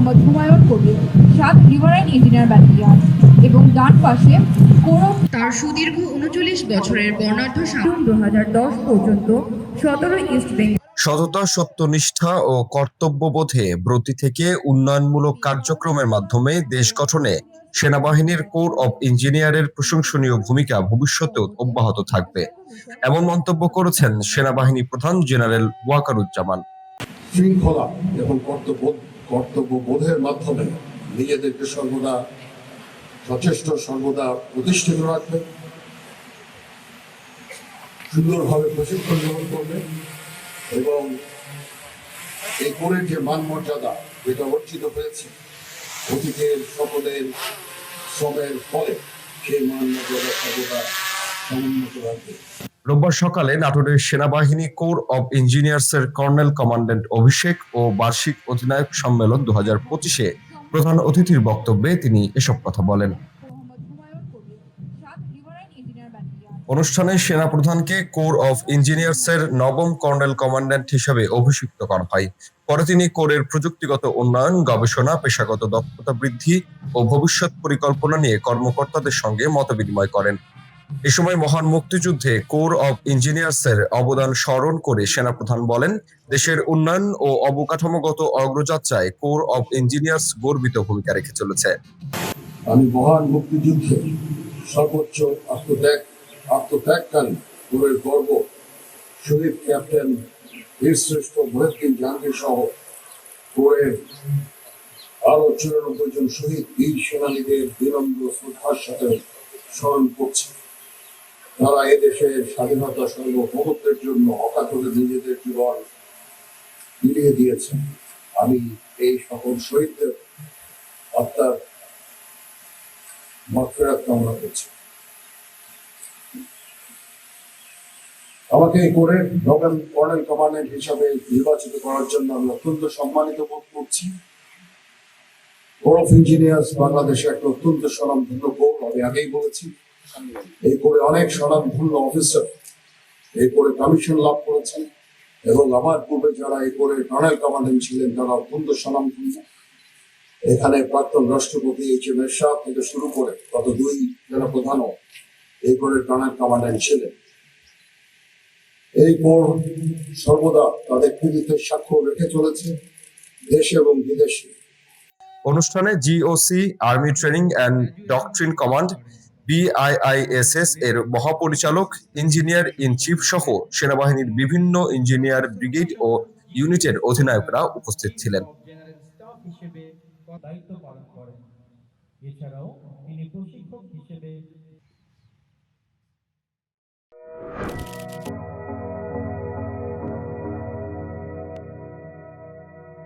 মোহাম্মদ হুমায়ুন কবির সাত riverine engineer battalion এবং ডান পাশে কোরম তার সুদীর্ঘ উনচল্লিশ বছরের বর্ণাঢ্য সা- জুন দু হাজার দশ পর্যন্ত সতেরো ইস্ট বেঙ্গল সততা সত্যনিষ্ঠা ও কর্তব্যবোধে ব্রতী থেকে উন্নয়নমূলক কার্যক্রমের মাধ্যমে দেশ গঠনে সেনাবাহিনীর কোর অব ইঞ্জিনিয়ারের প্রশংসনীয় ভূমিকা ভবিষ্যতেও অব্যাহত থাকবে। এমন মন্তব্য করেছেন সেনাবাহিনী প্রধান জেনারেল ওয়াকারুজ্জামান। শৃঙ্খলা এবং কর্তব্য কর্তব্য বোধের মাধ্যমে নিজেদেরকে সর্বদা সচেষ্ট সর্বদা প্রতিষ্ঠিত রাখবে, সুন্দরভাবে প্রশিক্ষণ গ্রহণ করবে এবং এই কোরের যে মান মর্যাদা যেটা অর্জিত হয়েছে, অতীতের সকলের শ্রমের ফলে সেই মান মর্যাদা সর্বদা সমুন্নত রাখবে। রোববার সকালে নাটোরের সেনাবাহিনী কোর অব ইঞ্জিনিয়ার্স এর কর্নেল কমান্ড্যান্ট অভিষেক ও বার্ষিক অধিনায়ক সম্মেলন দু হাজার পঁচিশে প্রধান অতিথির বক্তব্যে তিনি এসব কথা বলেন। অনুষ্ঠানে সেনাপ্রধানকে কোর অফ ইঞ্জিনিয়ার্স এর নবম কর্নেল কমান্ড্যান্ট হিসেবে অভিষিক্ত করা হয়। পরে তিনি কোরের প্রযুক্তিগত উন্নয়ন, গবেষণা, পেশাগত দক্ষতা বৃদ্ধি ও ভবিষ্যৎ পরিকল্পনা নিয়ে কর্মকর্তাদের সঙ্গে মতবিনিময় করেন। এ সময় মহান মুক্তিযুদ্ধে কোর অব ইঞ্জিনিয়ার্স এর অবদান স্মরণ করে সেনাপ্রধান বলেন, দেশের উন্নয়ন ও অবকাঠামোগত অগ্রযাত্রায় কোর অব ইঞ্জিনিয়ার্স গর্বিত ভূমিকা রেখে চলেছে। আমি মহান মুক্তিযুদ্ধে সর্বোচ্চ আত্মত্যাগ, আত্মত্যাগকারী গোরের গর্ব, শহীদ ক্যাপ্টেন বীরশ্রেষ্ঠ মহিউদ্দিন জাহাঙ্গীর সহ গোরের আরও চুরানব্বই জন শহীদ, বীর সেনানীদের বিনম্র শ্রদ্ধার সাথে স্মরণ করছি। তারা এদেশের স্বাধীনতা সর্ব সার্বভৌমত্বের জন্য অকাতরে নিজেদের জীবন মিলিয়ে দিয়েছেন। আমি এই সকল শহীদদের আত্মার মাগফিরাত কামনা করছি। আমাকে করে নবেল কর্নেল কমান্ডেন্ট হিসাবে নির্বাচিত করার জন্য আমি অত্যন্ত সম্মানিত বোধ করছি। কোর অফ ইঞ্জিনিয়ার্স বাংলাদেশে একটা অত্যন্ত স্বনামধন্য কোর, আমি আগেই বলেছি। এই করে অনেক স্বনামধন্য অফিসার এই করে কমিশন লাভ করেছেন এবং আমার পূর্বে যারা এই করে কর্নেল কমান্ডেন্ট ছিলেন, তারা অত্যন্ত স্বনামধন্য এখানে প্রাক্তন রাষ্ট্রপতি এইচ এম এরশাদ থেকে শুরু করে গত দুই জেলা প্রধানও এই কোরের কর্নেল কমান্ডেন্ট ছিলেন। এই কোর সর্বদা তাদের কৃতিত্বের স্বাক্ষর রেখে চলেছে দেশে এবং বিদেশে। অনুষ্ঠানে GOC army training and doctrine command BIISS এর মহাপরিচালক ইঞ্জিনিয়ার ইন চিফ সহ সেনাবাহিনীর বিভিন্ন ইঞ্জিনিয়ার ব্রিগেড ও ইউনিটের অধিনায়করা উপস্থিত ছিলেন। এছাড়াও তিনি প্রশিক্ষক হিসেবে